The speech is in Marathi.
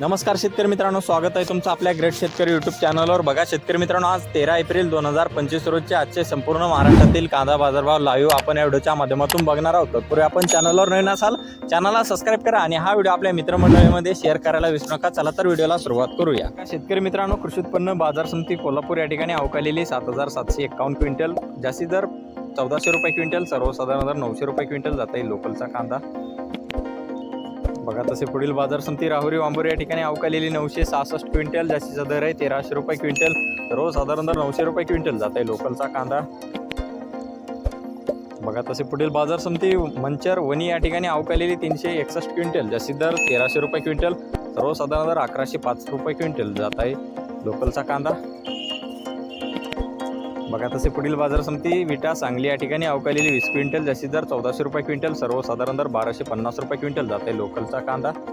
नमस्कार शेतकरी मित्रांनो स्वागत आहे तुमचं आपल्या ग्रेट शेतकरी यूट्यूब चॅनलवर बघा शेतकरी मित्रांनो आज तेरा एप्रिल दोन हजार पंचवीस रोजचे आजचे संपूर्ण महाराष्ट्रातील कांदा बाजारभाव लाईव्ह आपण या व्हिडिओच्या माध्यमातून बघणार आहोत. तत्पूर्वी आपण चॅनलवर नवीन असाल चॅनलला सबस्क्राईब करा आणि हा व्हिडिओ आपल्या मित्रमंडळीमध्ये शेअर करायला विसरू नका. चला तर व्हिडिओला सुरुवात करूया. शेतकरी मित्रांनो कृषी उत्पन्न बाजार समिती कोल्हापूर या ठिकाणी अवकालेली सात हजार सातशे एक्कावन्न क्विंटल जास्तीत दर चौदाशे रुपये क्विंटल सर्वसाधारण दर नऊशे रुपये क्विंटल जाता येईल लोकलचा कांदा. बघा तसे पुढील बाजार समिती राहुरी वांबोरी या ठिकाणी अवकालेली नऊशे सहासष्ट क्विंटल जास्तीचा दर आहे तेराशे रुपये क्विंटल. रोज दर हो, नऊशे रुपये क्विंटल जात आहे लोकलचा कांदा. बघा तसे पुढील बाजार समिती मंचर वणी या ठिकाणी अवकालेली तीनशे एकसष्ट क्विंटल जास्तीत दर तेराशे रुपये क्विंटल. सर्वसाधारण हो, दर अकराशे पाच रुपये क्विंटल जात आहे लोकलचा कांदा. बघा तसे पुढील बाजार समिती विटा सांगली या ठिकाणी अवकालेली वीस क्विंटल जास्तीत दर चौदाशे रुपये क्विंटल सर्वसाधारण दर बाराशे पन्नास रुपये क्विंटल जाते. लोकलचा कांदा